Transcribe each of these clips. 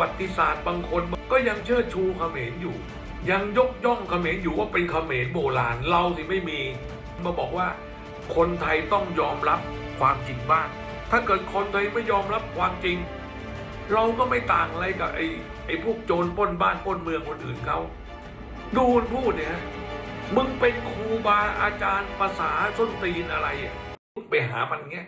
วัติศาสตร์บางคนก็ยังเชิดชูเขมรอยู่ ยังยกย่องเขมรอยู่ว่าเป็นเขมรโบราณเราสิไม่มี มาบอกว่าคนไทยต้องยอมรับความจริงบ้าง ถ้าเกิดคนไทยไม่ยอมรับความจริง เราก็ไม่ต่างอะไรกับไอ้ไอ้พวกโจรปล้นบ้านปล้นเมืองคนอื่นเขาดูมันพูดเนี่ยมึงเป็นครูบาอาจารย์ภาษาส้นตีนอะไรอะไปหามันเงี้ย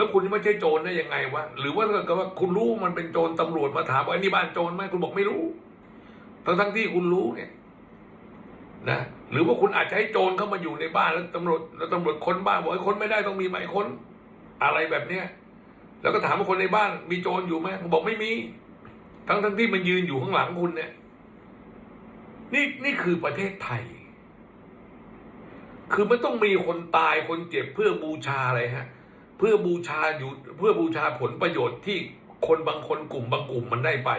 แล้วคุณไม่ใช่โจรได้ยังไงวะหรือว่าถ้าเกิดว่าคุณรู้มันเป็นโจรตำรวจมาถามว่าไอ้นี่บ้านโจรไหมคุณบอกไม่รู้ทั้งทั้งที่คุณรู้เนี่ยนะหรือว่าคุณอาจจะให้โจรเข้ามาอยู่ในบ้านแล้วตำรวจแล้วตำรวจค้นบ้านบอกไอ้คนไม่ได้ต้องมีหมายค้นอะไรแบบเนี้ยแล้วก็ถามว่าคนในบ้าน มีโจรอยู่ไหมบอกไม่มี ทั้งทั้งที่มันยืนอยู่ข้างหลังคุณเนี่ย นี่นี่คือประเทศไทย คือมันต้องมีคนตายคนเจ็บเพื่อบูชาอะไรฮะ เพื่อบูชาอยู่เพื่อบูชาผลประโยชน์ที่คนบางคนกลุ่มบางกลุ่มมันได้ไป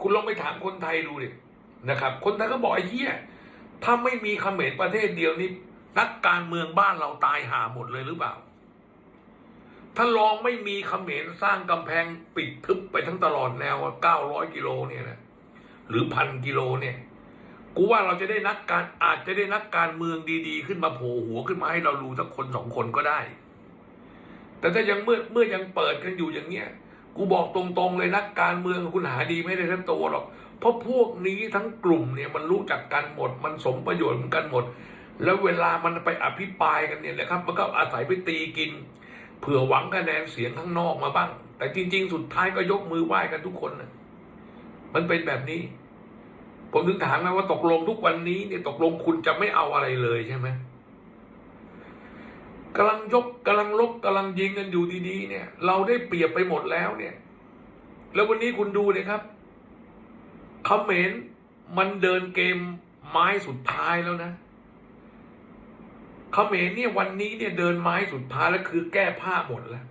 คุณลองไปถามคนไทยดูดินะครับ คนไทยก็บอกไอ้เหี้ยถ้าไม่มีเขมรประเทศเดียวนี้นักการเมืองบ้านเราตายหาหมดเลยหรือเปล่า ถ้าลองไม่มีเขมรสร้างกำแพงปิดทึบไปทั้งตลอดแนวเก้าร้อยกิโลเนี่ยนะหรือพันกิโลเนี่ย กูว่าเราจะได้นักการอาจจะได้นักการเมืองดีๆ ขึ้นมาโผล่หัวขึ้นมาให้เราดูสักคนสองคนก็ได้ แต่ถ้ายังเมื่อเมื่อยังเปิดกันอยู่อย่างเงี้ยกูบอกตรงๆเลยนักการเมืองคุณหาดีไม่ได้ทั้งตัวหรอกเพราะพวกนี้ทั้งกลุ่มเนี่ยมันรู้จักกันหมด มันสมประโยชน์กันหมด แล้วเวลามันไปอภิปรายกันเนี่ยนะครับมันก็อาศัยไปตีกิน เผื่อหวังคะแนนเสียงข้างนอกมาบ้าง แต่จริง ๆ สุดท้ายก็ยกมือไหว้กันทุกคนนะมันเป็นแบบนี้ ผมถึงถามไงว่าตกลงทุกวันนี้เนี่ยตกลงคุณจะไม่เอาอะไรเลยใช่ไหมกำลังยกกำลังลบกำลังยิงกันอยู่ดีๆ เนี่ย เราได้เปรียบไปหมดแล้วเนี่ย แล้ววันนี้คุณดูเลยครับเขมรมันเดินเกมไม้สุดท้ายแล้วนะเขมรเนี่ยวันนี้เนี่ยเดินไม้สุดท้ายแล้วคือแก้ผ้าหมดแล้ว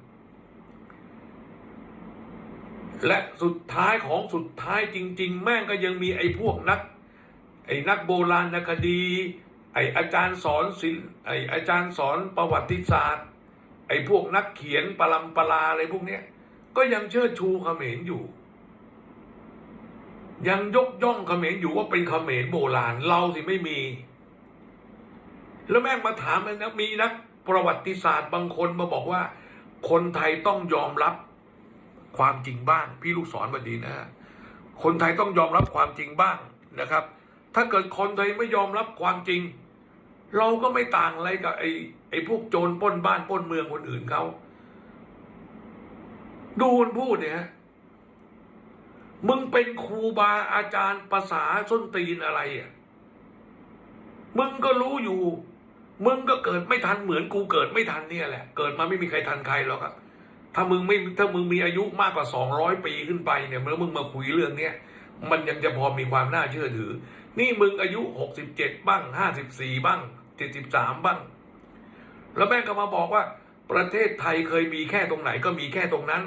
และสุดท้ายของสุดท้ายจริง ๆ แม่งก็ยังมีไอ้พวกนัก ไอ้นักโบราณคดี ไอ้อาจารย์สอนศิลไอ้อาจารย์สอนประวัติศาสตร์ ไอ้พวกนักเขียนปรัมปราอะไรพวกเนี้ยก็ยังเชิดชูเขมรอยู่ ยังยกย่องเขมรอยู่ว่าเป็นเขมรโบราณเราสิไม่มี แล้วแม่งมาถามเลยนะมีนักประวัติศาสตร์บางคนมาบอกว่า คนไทยต้องยอมรับ ความจริงบ้าง พี่ลูกศรมาดีนะฮะคนไทยต้องยอมรับความจริงบ้างนะครับ ถ้าเกิดคนไทยไม่ยอมรับความจริง เราก็ไม่ต่างอะไรกับไอ้ไอ้พวกโจรปล้นบ้านปล้นเมืองคนอื่นเขาดูมันพูดเนี่ย มึงเป็นครูบาอาจารย์ภาษาส้นตีนอะไรอะ มึงก็รู้อยู่ มึงก็เกิดไม่ทันเหมือนกูเกิดไม่ทันเนี่ยแหละ เกิดมาไม่มีใครทันใครหรอกครับ ถ้ามึงไม่ถ้ามึงมีอายุมากกว่าสองร้อยปีขึ้นไปเนี่ยเมื่อมึงมาคุยเรื่องเนี้ยมันยังจะพอมีความน่าเชื่อถือ นี่มึงอายุหกสิบเจ็ดบ้างห้าสิบสี่บ้างเจ็ดสิบสามบ้าง แล้วแม่ก็มาบอกว่า ประเทศไทยเคยมีแค่ตรงไหนก็มีแค่ตรงนั้น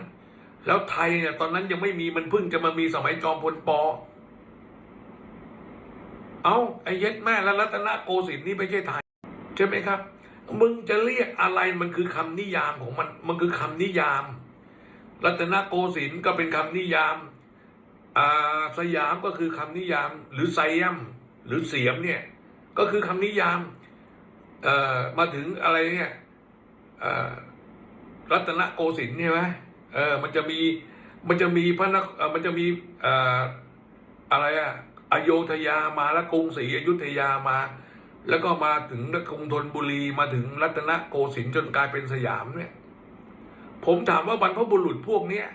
แล้วไทยเนี่ยตอนนั้นยังไม่มีมันเพิ่งจะมามีสมัยจอมพลปอ เอาไอ้เย็ดแม่และรัตนโกสินทร์นี่ไม่ใช่ไทย ใช่ไหมครับ มึงจะเรียกอะไรมันคือคำนิยามของมัน มันคือคำนิยาม รัตนโกสินทร์ก็เป็นคำนิยามาสยามก็คือคำนิยาม หรือไซยมหรือเสียมเนี่ย ก็คือคำนิยามมาถึงอะไรเนี่ยรัตนโกสินทร์ใช่ไหมเออมันจะมีมันจะมีพระนครมันจะมีอออะไรอะอโยธยามาแล้วกรุงศรีอยุธยามา แล้วก็มาถึงนครธนบุรีมาถึงรัตนโกสินทร์จนกลายเป็นสยามเนี่ย ผมถามว่าบรรพบุรุษพวกเนี้ย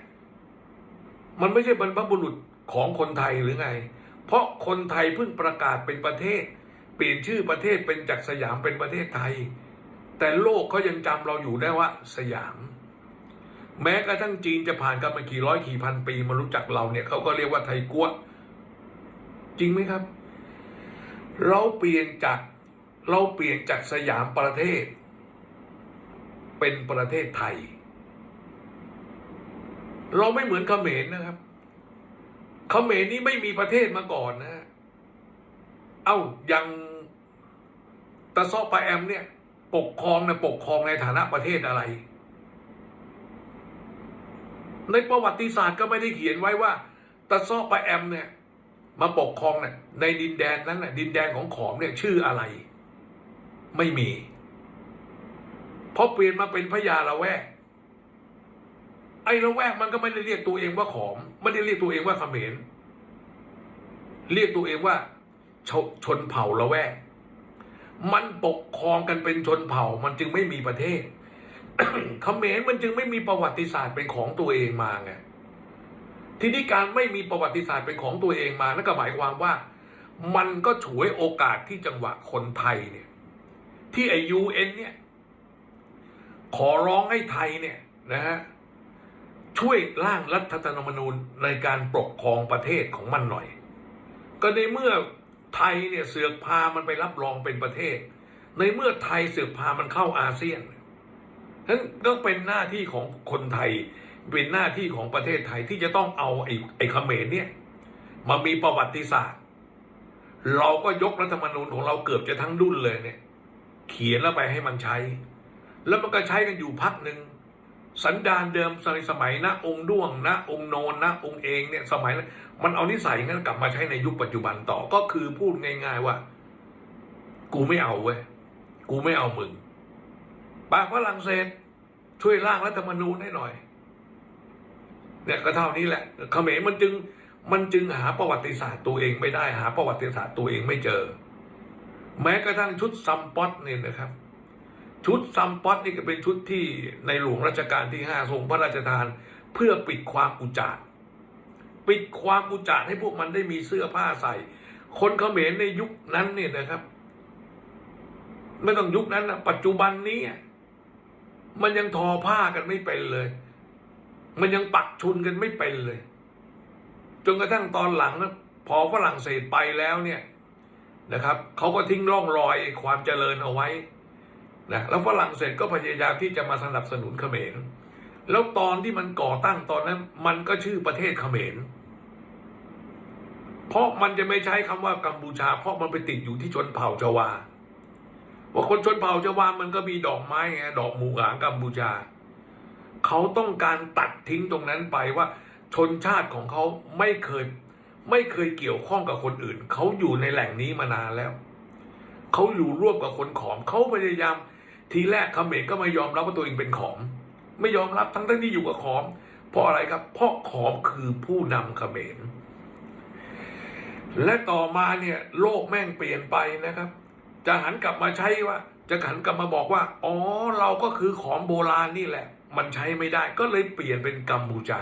มันไม่ใช่บรรพบุรุษของคนไทยหรือไง เพราะคนไทยเพิ่งประกาศเป็นประเทศ เปลี่ยนชื่อประเทศเป็นจากสยามเป็นประเทศไทย แต่โลกเขายังจำเราอยู่ได้ว่าสยาม แม้กระทั่งจีนจะผ่านกันมากี่ร้อยกี่พันปีมารู้จักเราเนี่ยเขาก็เรียกว่าไทยกัวจริงไหมครับ เราเปลี่ยนจาก เราเปลี่ยนจากสยามประเทศ เป็นประเทศไทย เราไม่เหมือนเขมรนะครับเขมรนี่ไม่มีประเทศมาก่อนนะ เอ้ายังตะซอปะแอมเนี่ย ปกครองนะปกครองในฐานะประเทศอะไร ในประวัติศาสตร์ก็ไม่ได้เขียนไว้ว่าตะซอปะแอมเนี่ย มาปกครองเนี่ยในดินแดนนั้นน่ะดินแดนของขอมเนี่ยชื่ออะไร ไม่มี เพราะเปลี่ยนมาเป็นพญาละแวก ไอ้ละแวกมันก็ไม่ได้เรียกตัวเองว่าขอม ไม่ได้เรียกตัวเองว่าเขมร เรียกตัวเองว่าชชนเผ่าละแวก มันปกครองกันเป็นชนเผ่า มันจึงไม่มีประเทศเขมรมันจึงไม่มีประวัติศาสตร์เป็นของตัวเองมาไงทีนี้การไม่มีประวัติศาสตร์เป็นของตัวเองมานั่นก็หมายความว่า มันก็ฉวยโอกาสที่จังหวะคนไทยเนี่ย ที่ไอยูเอ็นเนี่ย ขอร้องให้ไทยเนี่ยนะฮะช่วยร่างรัฐธรรมนูญในการปกครองประเทศของมันหน่อย ก็ในเมื่อไทยเนี่ยเสือกพามันไปรับรองเป็นประเทศ ในเมื่อไทยเสือกพามันเข้าอาเซียนนั้นก็เป็นหน้าที่ของคนไทย เป็นหน้าที่ของประเทศไทยที่จะต้องเอาไอ้ไอ้เขมรเนี่ยมามีประวัติศาสตร์ เราก็ยกรัฐธรรมนูญของเราเกือบจะทั้งดุนเลยเนี่ย เขียนแล้วไปให้มันใช้ แล้วมันก็ใช้กันอยู่พักหนึ่งสันดานเดิมสมัยสมัยนะองค์ด้วงนะองค์โนนนะองค์เองเนี่ยสมัยนั้นมันเอานิสัยนั้นกลับมาใช้ในยุคปัจจุบันต่อก็คือพูดง่ายๆว่า กูไม่เอาเว้ยกูไม่เอามึงปากฝรั่งเศสช่วยร่างรัฐธรรมนูญให้หน่อยเนี่ยก็เท่านี้แหละเขมรมันจึงมันจึงหาประวัติศาสตร์ตัวเองไม่ได้หาประวัติศาสตร์ตัวเองไม่เจอ แม้กระทั่งชุดซัมป๊อตเนี่ยนะครับ ชุดซัมป๊อตนี่ก็เป็นชุดที่ในหลวงรัชกาลที่ห้าทรงพระราชทาน เพื่อปิดความอุจารปิดความอุจารให้พวกมันได้มีเสื้อผ้าใส่ คนเขมรในยุคนั้นเนี่ยนะครับ ไม่ต้องยุคนั้นนะปัจจุบันนี้มันยังทอผ้ากันไม่เป็นเลย มันยังปักชุนกันไม่เป็นเลย จนกระทั่งตอนหลังนะพอฝรั่งเศสไปแล้วเนี่ย นะครับเขาก็ทิ้งร่องรอยความเจริญเอาไว้นะแล้วฝรั่งเศสก็พยายามที่จะมาสนับสนุนเขมร แล้วตอนที่มันก่อตั้งตอนนั้น มันก็ชื่อประเทศเขมร เพราะมันจะไม่ใช้คำว่ากัมพูชา เพราะมันไปติดอยู่ที่ชนเผ่าชวา ว่าคนชนเผ่าชวามันก็มีดอกไม้ไงดอกหมูหางกัมพูชา เขาต้องการตัดทิ้งตรงนั้นไปว่าชนชาติของเขาไม่เคย ไม่เคยเกี่ยวข้องกับคนอื่น เขาอยู่ในแหล่งนี้มานานแล้ว เขาอยู่ร่วมกับคนขอม เขาพยายามทีแรกเขมรก็ไม่ยอมรับว่าตัวเองเป็นขอม ไม่ยอมรับทั้งทั้งที่อยู่กับขอม เพราะอะไรครับ เพราะขอมคือผู้นำเขมร และต่อมาเนี่ยโลกแม่งเปลี่ยนไปนะครับ จะหันกลับมาใช้ว่า จะหันกลับมาบอกว่า อ๋อ เราก็คือของโบราณนี่แหละ มันใช้ไม่ได้ ก็เลยเปลี่ยนเป็นกัมพูชา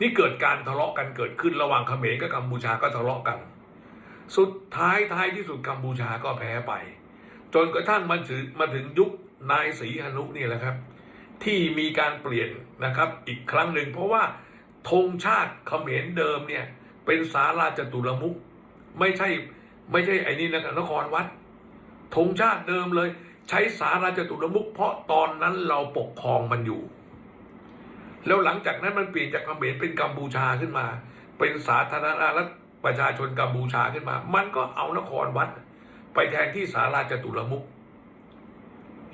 นี่เกิดการทะเลาะกันเกิดขึ้นระหว่างเขมรกับกัมพูชาก็ทะเลาะกัน สุดท้ายท้ายที่สุดกัมพูชาก็แพ้ไป จนกระทั่งมาถึงมาถึงยุคนายศรีหนุนี่แหละครับ ที่มีการเปลี่ยนนะครับอีกครั้งหนึ่งเพราะว่าธงชาติเขมรเดิมเนี่ยเป็นสาราจตุรมุขไม่ใช่ไม่ใช่ไอ้นี่นะครับนครวัดธงชาติเดิมเลย ใช้สาราจตุรมุขเพราะตอนนั้นเราปกครองมันอยู่ แล้วหลังจากนั้นมันเปลี่ยนจากเขมรเป็นกัมพูชาขึ้นมา เป็นสาธารณรัฐประชาชนกัมพูชาขึ้นมา มันก็เอานครวัด ไปแทนที่สาราจตุรมุข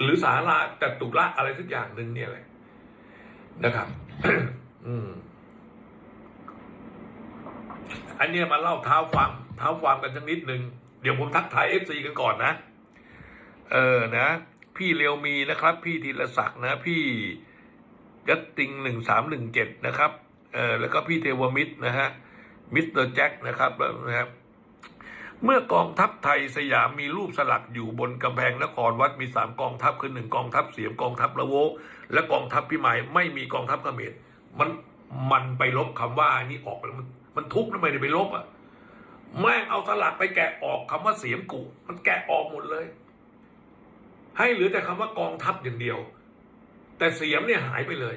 หรือสาราจตุระอะไรสักอย่างหนึ่งเนี่ยแหละนะครับ อืม อันเนี้ยมาเล่าเท้าความเท้าความกันสักนิดหนึ่งเดี๋ยวผมทักทายเอฟซีกันก่อนนะ เออนะ พี่เลียวมีนะครับ พี่ธีรศักดิ์นะ พี่ ยัตติงหนึ่งสามหนึ่งเจ็ดนะครับเออแล้วก็พี่เทวมิตรนะฮะมิสเตอร์แจ็คนะครับนะครับเมื่อกองทัพไทยสยามมีรูปสลักอยู่บนกำแพงนครวัดมีสามกองทัพคือหนึ่งกองทัพเสียมกองทัพละโวและกองทัพพิมายไม่มีกองทัพเขมรมันมันไปลบคำว่านี่ออกไปมันมันทุบทำไมได้ไปลบอะแม่งเอาสลักไปแกะออกคำว่าเสียมกูมันแกะออกหมดเลย ให้เหลือแต่คำว่ากองทัพอย่างเดียว แต่เสียมเนี่ยหายไปเลย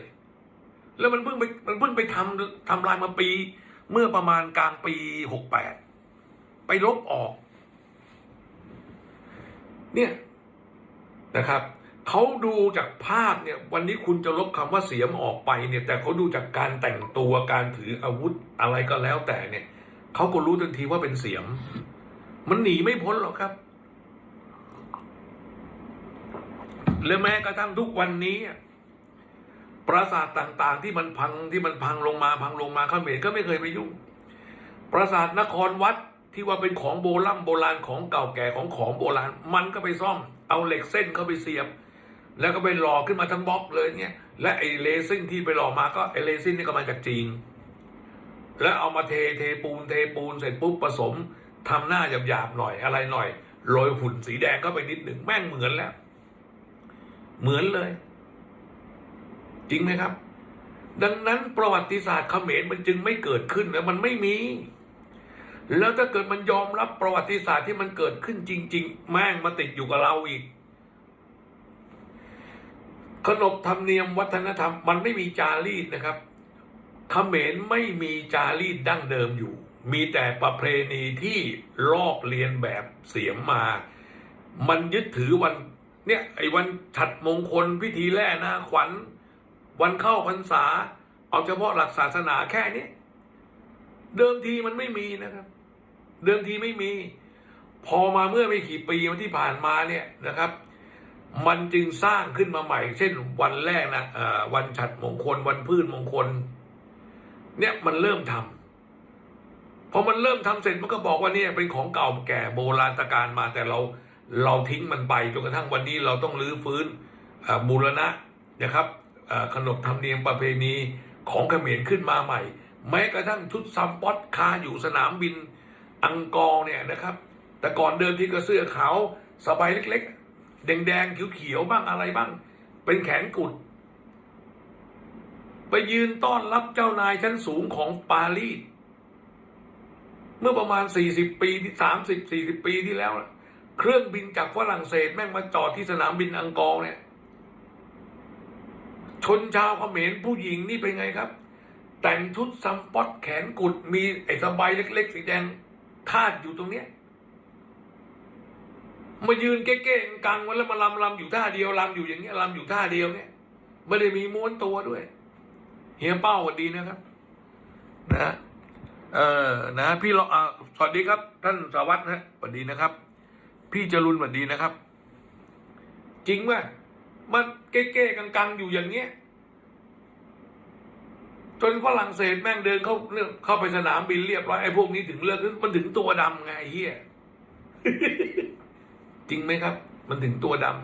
แล้วมันเพิ่งไปมันเพิ่งไปทำทำลายมาปี เมื่อประมาณกลางปีหกแปดไปลบออก เนี่ยนะครับเขาดูจากภาพเนี่ยวันนี้คุณจะลบคำว่าเสียมออกไปเนี่ย แต่เขาดูจากการแต่งตัวการถืออาวุธอะไรก็แล้วแต่เนี่ยเขาก็รู้ทันทีว่าเป็นเสียม มันหนีไม่พ้นหรอกครับและแม้กระทั่งทุกวันนี้ ปราสาทต่างๆ ที่มันพังที่มันพังลงมาพังลงมาเขมรก็ไม่เคยไปยุ่ง ปราสาทนครวัดที่ว่าเป็นของโบราณโบราณของเก่าแก่ของของโบราณ มันก็ไปซ่อม เอาเหล็กเส้นเข้าไปเสียบ แล้วก็ไปหล่อขึ้นมาทั้งบล็อกเลยเนี่ยและไอเลซินที่ไปหล่อมาก็ไอเลซินนี่ก็มาจากจีนแล้วเอามาเทเทปูนเทปูนเสร็จปุ๊บผสมทำหน้าหยาบๆหน่อยอะไรหน่อยโรยหุ่นสีแดงเข้าไปนิดหนึ่งแม่งเหมือนแล้ว เหมือนเลย จริงไหมครับ ดังนั้นประวัติศาสตร์เขมรมันจึงไม่เกิดขึ้นนะมันไม่มี แล้วถ้าเกิดมันยอมรับประวัติศาสตร์ที่มันเกิดขึ้นจริง ๆ แม่งมาติดอยู่กับเราอีก ขนบธรรมเนียมวัฒนธรรม มันไม่มีจารีตนะครับเขมรไม่มีจารีตดั้งเดิมอยู่ มีแต่ประเพณีที่ลอกเลียนแบบเสียมมา มันยึดถือวันเนี่ยไอ้วันฉัดมงคลพิธีแล่นาขวัญ วันเข้าพรรษา เอาเฉพาะหลักศาสนาแค่นี้เดิมทีมันไม่มีนะครับ เดิมทีไม่มี พอมาเมื่อไม่กี่ปีที่ผ่านมาเนี่ยนะครับ มันจึงสร้างขึ้นมาใหม่ เช่นวันแรกนะวันฉัดมงคล วันพืชมงคล เนี่ยมันเริ่มทำพอมันเริ่มทำเสร็จมันก็บอกว่าเนี่ยเป็นของเก่าแก่โบราณตการมาแต่เราเราทิ้งมันไปจนกระทั่งวันนี้เราต้องรื้อฟื้นบูรณะนะครับ ขนบธรรมเนียมประเพณีของเขมรขึ้นมาใหม่ แม้กระทั่งชุดซัมปอตคาอยู่สนามบินอังกอร์เนี่ยนะครับ แต่ก่อนเดิมที่ก็เสื้อขาวสบายเล็กๆ แดงๆเขียวๆบ้างอะไรบ้าง เป็นแขนกุด ไปยืนต้อนรับเจ้านายชั้นสูงของปารีสเมื่อประมาณ 40 ปีที่ 30 40 ปีที่แล้ว เครื่องบินจากฝรั่งเศสแม่งมาจอดที่สนามบินอังกอร์เนี่ย ชนชาวเขมรผู้หญิงนี่เป็นไงครับ แต่งชุดซัมปอตแขนกุดมีไอ้สบายเล็ก ๆ สีแดงคาดอยู่ตรงเนี้ยมายืนเก๊ะๆกังๆไว้แล้วมาลำลำอยู่ท่าเดียวลำอยู่อย่างเงี้ยลำอยู่ท่าเดียวเนี่ยไม่ได้มีม้วนตัวด้วย เฮียเป้าสวัสดีนะครับ นะเออนะพี่เราสวัสดีครับ ท่านสาวัตรนะสวัสดีนะครับ พี่จรุนสวัสดีนะครับ จริงว่ามั มันเก๊ๆกังๆอยู่อย่างเงี้ยจนฝรั่งเศสแม่งเดินเข้าเข้าไปสนามบินเรียบร้อยไอ้พวกนี้ถึงเลิกมันถึงตัวดำไงไอ้เฮียจริงไหมครับ มันถึงตัวดำ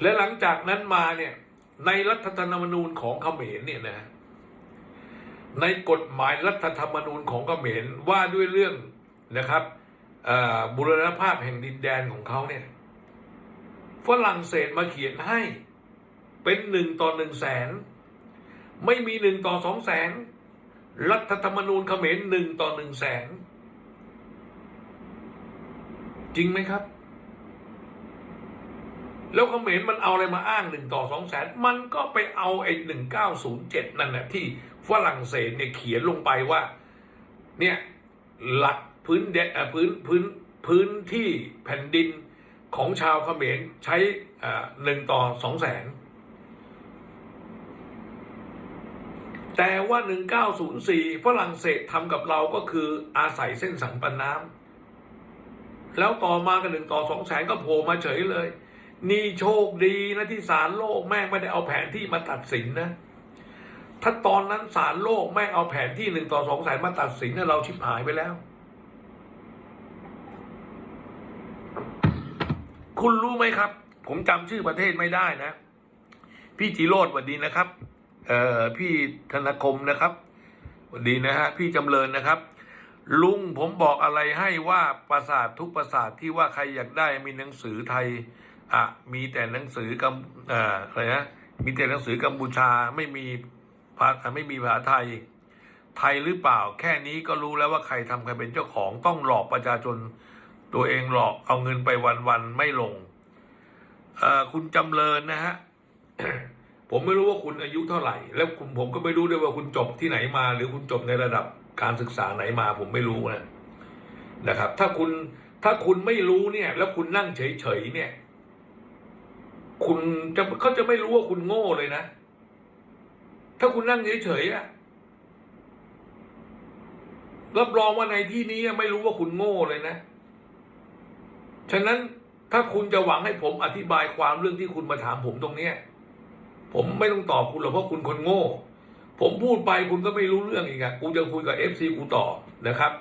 และหลังจากนั้นมาเนี่ย ในรัฐธรรมนูญของเขมรเนี่ยนะ ในกฎหมายรัฐธรรมนูญของเขมรว่าด้วยเรื่องนะครับบุรณภาพแห่งดินแดนของเขาเนี่ยฝรั่งเศสมาเขียนให้เป็นหนึ่งต่อหนึ่งแสนไม่มีหนึ่งต่อสองแสนรัฐธรรมนูญเขมรหนึ่งต่อหนึ่งแสนจริงไหมครับ แล้วเขมรมันเอาอะไรมาอ้างหนึ่งต่อสองแสนมันก็ไปเอาไอ้หนึ่งเก้าศูนย์เจ็ดนั่นแหละที่ฝรั่งเศสเนี่ยเขียนลงไปว่า เนี่ยหลักพื้นเดนอะพื้นพื้นพื้นที่แผ่นดินของชาวเขมรใช้หนึ่งต่อสองแสนแต่ว่า 1904 ฝรั่งเศสทำกับเราก็คืออาศัยเส้นสันปันน้ำแล้วต่อมากันหนึ่งต่อสองแสนก็โผล่มาเฉยเลย นี่โชคดีนะที่ศาลโลกแม่งไม่ได้เอาแผนที่มาตัดสินนะ ถ้าตอนนั้นศาลโลกแม่งเอาแผนที่หนึ่งต่อสองแสนมาตัดสินเนี่เราชิบหายไปแล้ว คุณรู้ไหมครับ ผมจำชื่อประเทศไม่ได้นะ พี่จิโรดสวัสดีนะครับ เอ่อพี่ธนคมนะครับสวัสดีนะฮะพี่จำเริญนะครับลุงผมบอกอะไรให้ว่าปราสาททุกปราสาทที่ว่าใครอยากได้มีหนังสือไทย อะมีแต่หนังสือกัมอะไรนะมีแต่หนังสือกัมพูชาไม่มีภาษาไม่มีภาษาไทย ไทยหรือเปล่า แค่นี้ก็รู้แล้วว่าใครทำใครเป็นเจ้าของต้องหลอกประชาชน ตัวเองหลอกเอาเงินไปวันๆไม่ลงอคุณจำเริญนะฮะผมไม่รู้ว่าคุณอายุเท่าไหร่ แล้วคุณผมก็ไม่รู้ด้วยว่าคุณจบที่ไหนมา หรือคุณจบในระดับการศึกษาไหนมา ผมไม่รู้นะนะครับ ถ้าคุณถ้าคุณไม่รู้เนี่ย แล้วคุณนั่งเฉยๆเนี่ย คุณจะเขาจะไม่รู้ว่าคุณโง่เลยนะ ถ้าคุณนั่งเฉยๆอะรับรองว่าในที่นี้ไม่รู้ว่าคุณโง่เลยนะ ฉะนั้นถ้าคุณจะหวังให้ผมอธิบายความเรื่องที่คุณมาถามผมตรงเนี้ย ผมไม่ต้องตอบคุณหรอกเพราะคุณคนโง่ ผมพูดไปคุณก็ไม่รู้เรื่องอีกอะกูจะคุยกับเอฟซีกูต่อนะครับ